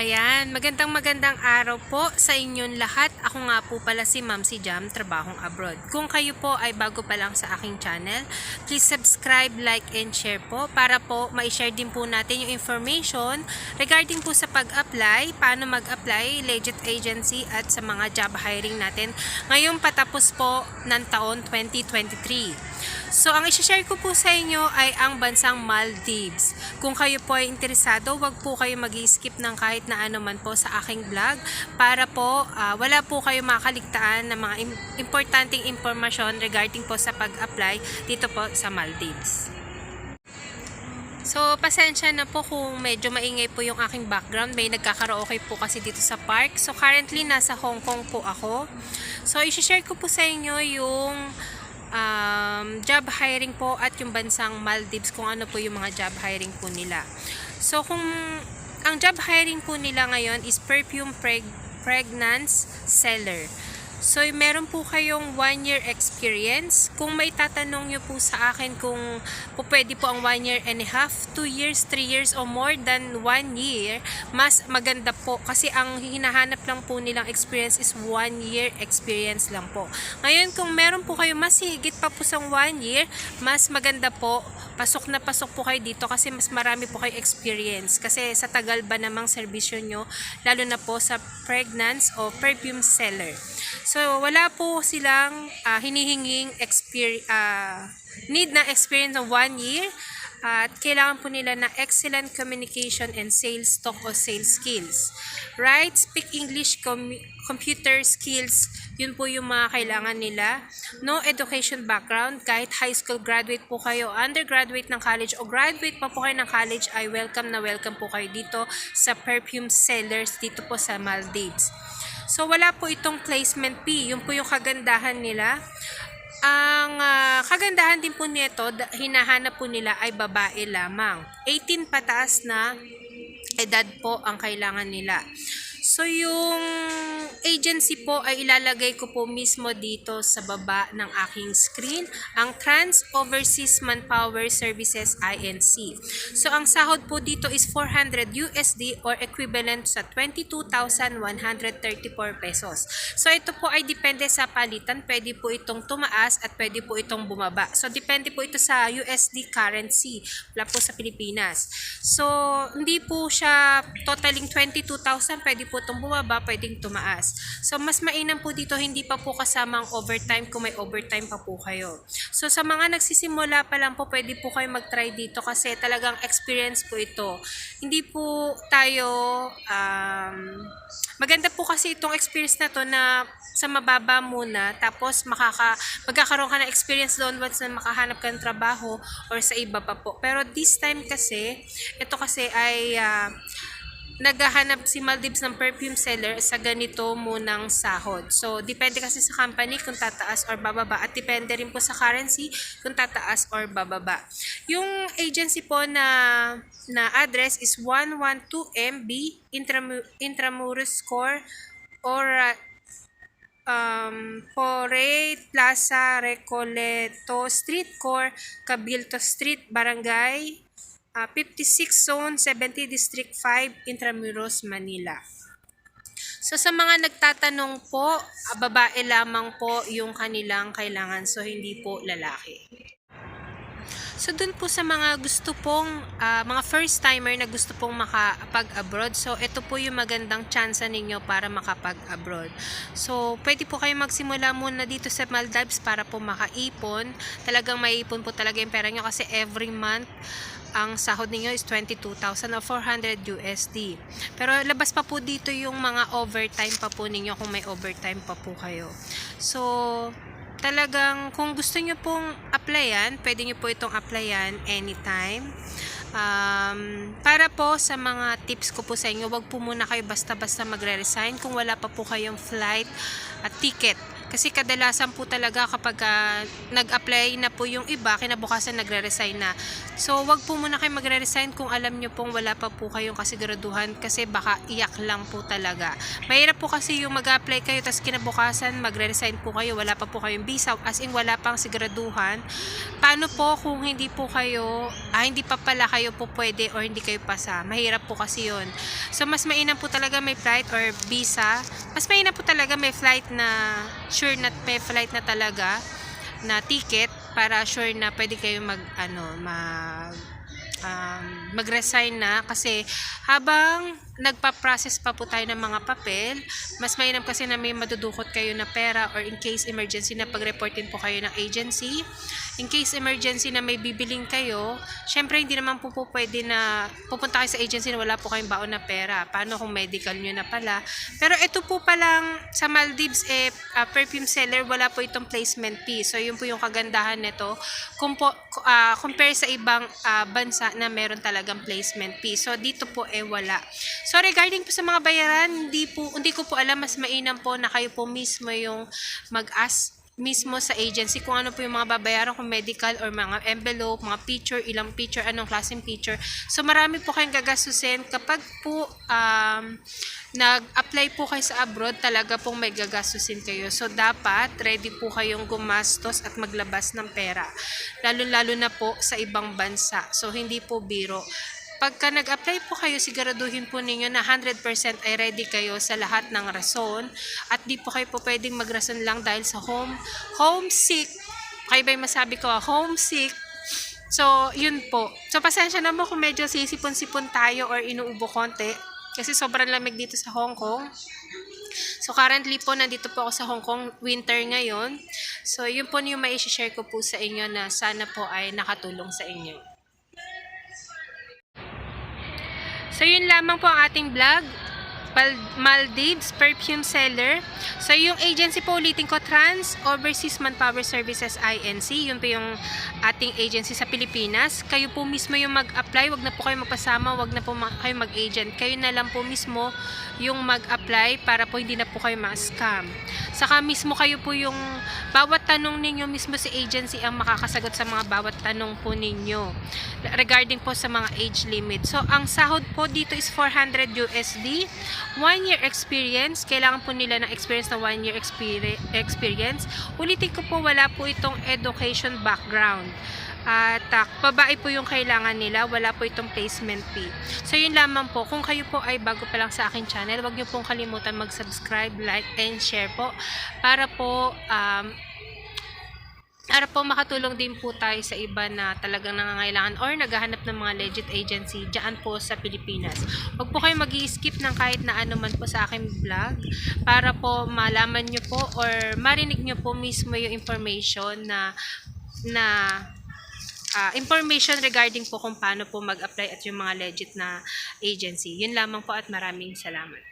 Ayan, magandang magandang araw po sa inyong lahat. Ako nga po pala si Ma'am si Jam, Trabahong Abroad. Kung kayo po ay bago pa lang sa aking channel, please subscribe, like, and share po para po ma-share din po natin yung information regarding po sa pag-apply, paano mag-apply, legit agency at sa mga job hiring natin ngayong patapos po ng taon 2023. So, ang isi-share ko po sa inyo ay ang bansang Maldives. Kung kayo po ay interesado, wag po kayo mag skip ng kahit na ano man po sa aking vlog para po ah, wala po kayo makaligtaan ng mga im- importanteng impormasyon regarding po sa pag-apply dito po sa Maldives. So, pasensya na po kung medyo maingay po yung aking background. May nagkakaraoke po kasi dito sa park. So, currently, nasa Hong Kong po ako. So, isi-share ko po sa inyo yung um, job hiring po at yung bansang Maldives kung ano po yung mga job hiring po nila. So, kung ang job hiring po nila ngayon is perfume preg- pregnance seller. So, meron po kayong one year experience. Kung may tatanong nyo po sa akin kung po pwede po ang one year and a half, two years, three years, or more than one year, mas maganda po. Kasi ang hinahanap lang po nilang experience is one year experience lang po. Ngayon, kung meron po kayo mas higit pa po sa one year, mas maganda po. Pasok na pasok po kayo dito kasi mas marami po kayo experience. Kasi sa tagal ba namang serbisyo nyo, lalo na po sa pregnance o perfume seller. So, wala po silang ah, hinihinging experience, need na experience ng one year at kailangan po nila na excellent communication and sales talk o sales skills. Right? Speak English, com- computer skills, yun po yung mga kailangan nila. No education background, kahit high school graduate po kayo, undergraduate ng college o graduate pa po kayo ng college, ay welcome na welcome po kayo dito sa perfume sellers dito po sa Maldives. So wala po itong placement fee, yun po yung kagandahan nila. Ang ah, kagandahan din po nito, hinahanap po nila ay babae lamang. 18 pataas na edad po ang kailangan nila. So yung agency po ay ilalagay ko po mismo dito sa baba ng aking screen, ang Trans Overseas Manpower Services INC. So ang sahod po dito is 400 USD or equivalent sa 22,134 pesos. So ito po ay depende sa palitan, pwede po itong tumaas at pwede po itong bumaba. So depende po ito sa USD currency, wala po sa Pilipinas. So hindi po siya totaling 22,000, pwede po itong bumaba, pwedeng tumaas. So, mas mainam po dito, hindi pa po kasama ang overtime kung may overtime pa po kayo. So, sa mga nagsisimula pa lang po, pwede po kayo mag-try dito kasi talagang experience po ito. Hindi po tayo, um, maganda po kasi itong experience na to na sa mababa muna, tapos makaka, magkakaroon ka ng experience doon once na makahanap ka ng trabaho or sa iba pa po. Pero this time kasi, ito kasi ay ah, naghahanap si Maldives ng perfume seller sa ganito munang sahod. So, depende kasi sa company kung tataas or bababa at depende rin po sa currency kung tataas or bababa. Yung agency po na na address is 112MB Intramu- Intramuros Score or um, Pore Plaza Recoleto Street Core Cabildo Street Barangay ah, 56 Zone 70 District 5 Intramuros Manila. So sa mga nagtatanong po, ah, babae lamang po yung kanilang kailangan so hindi po lalaki. So dun po sa mga gusto pong ah, mga first timer na gusto pong makapag-abroad, so ito po yung magandang chance ninyo para makapag-abroad. So pwede po kayo magsimula muna dito sa Maldives para po makaipon. Talagang maiipon po talaga yung pera nyo kasi every month ang sahod ninyo is 22,000 or 400 USD. Pero labas pa po dito yung mga overtime pa po ninyo kung may overtime pa po kayo. So, talagang kung gusto nyo pong applyan, pwede nyo po itong applyan anytime. Um, para po sa mga tips ko po sa inyo, wag po muna kayo basta-basta magre-resign kung wala pa po kayong flight at ticket Kasi kadalasan po talaga kapag ah, nag-apply na po yung iba, kinabukasan nagre-resign na. So, wag po muna kayo magre-resign kung alam nyo pong wala pa po kayong kasiguraduhan kasi baka iyak lang po talaga. Mahirap po kasi yung mag-apply kayo tapos kinabukasan magre-resign po kayo, wala pa po kayong visa, as in wala pang siguraduhan. Paano po kung hindi po kayo, ah, hindi pa pala kayo po pwede or hindi kayo pasa? Mahirap po kasi yun. So, mas mainam po talaga may flight or visa. Mas mainam po talaga may flight na sure na may flight na talaga na ticket para sure na pwede kayo mag ano mag um, mag-resign na. Kasi habang nagpa-process pa po tayo ng mga papel, mas mainam kasi na may madudukot kayo na pera or in case emergency na pag-reportin po kayo ng agency. In case emergency na may bibiling kayo, syempre hindi naman po po pwede na pupunta kayo sa agency na wala po kayong baon na pera. Paano kung medical nyo na pala? Pero ito po palang sa Maldives, eh, ah, perfume seller, wala po itong placement fee. So, yun po yung kagandahan nito. Kumpo, ah, compare sa ibang ah, bansa na meron talagang placement fee. So, dito po eh wala. So, regarding po sa mga bayaran, hindi, po, hindi ko po alam, mas mainam po na kayo po mismo yung mag-ask mismo sa agency kung ano po yung mga babayaran kung medical or mga envelope, mga picture, ilang picture, anong klaseng picture. So marami po kayong gagastusin kapag po um, nag-apply po kayo sa abroad, talaga pong may gagastusin kayo. So dapat ready po kayong gumastos at maglabas ng pera. Lalo-lalo na po sa ibang bansa. So hindi po biro pagka nag-apply po kayo, siguraduhin po ninyo na 100% ay ready kayo sa lahat ng rason at di po kayo po pwedeng magrason lang dahil sa home homesick. Kayo ba masabi ko, homesick. So, yun po. So, pasensya na mo kung medyo sisipon-sipon tayo or inuubo konti kasi sobrang lamig dito sa Hong Kong. So, currently po, nandito po ako sa Hong Kong, winter ngayon. So, yun po yung mai share ko po sa inyo na sana po ay nakatulong sa inyo. So, yun lamang po ang ating vlog. Maldives Perfume Seller. So, yung agency po ulitin ko, Trans Overseas Manpower Services INC. Yun po yung ating agency sa Pilipinas. Kayo po mismo yung mag-apply. Wag na po kayo magpasama. Wag na po kayo mag-agent. Kayo na lang po mismo yung mag-apply para po hindi na po kayo ma-scam. Saka mismo kayo po yung bawat tanong ninyo mismo si agency ang makakasagot sa mga bawat tanong po ninyo regarding po sa mga age limit. So, ang sahod po dito is 400 USD. One year experience. Kailangan po nila ng experience na one year experi- experience. Ulitin ko po, wala po itong education background. At uh, babae po yung kailangan nila, wala po itong placement fee. So yun lamang po, kung kayo po ay bago pa lang sa akin channel, wag niyo pong kalimutan mag-subscribe, like, and share po para po um, para po makatulong din po tayo sa iba na talagang nangangailangan or naghahanap ng mga legit agency dyan po sa Pilipinas. Huwag po kayo mag skip ng kahit na ano man po sa aking vlog para po malaman nyo po or marinig nyo po mismo yung information na na ah, information regarding po kung paano po mag-apply at yung mga legit na agency. Yun lamang po at maraming salamat.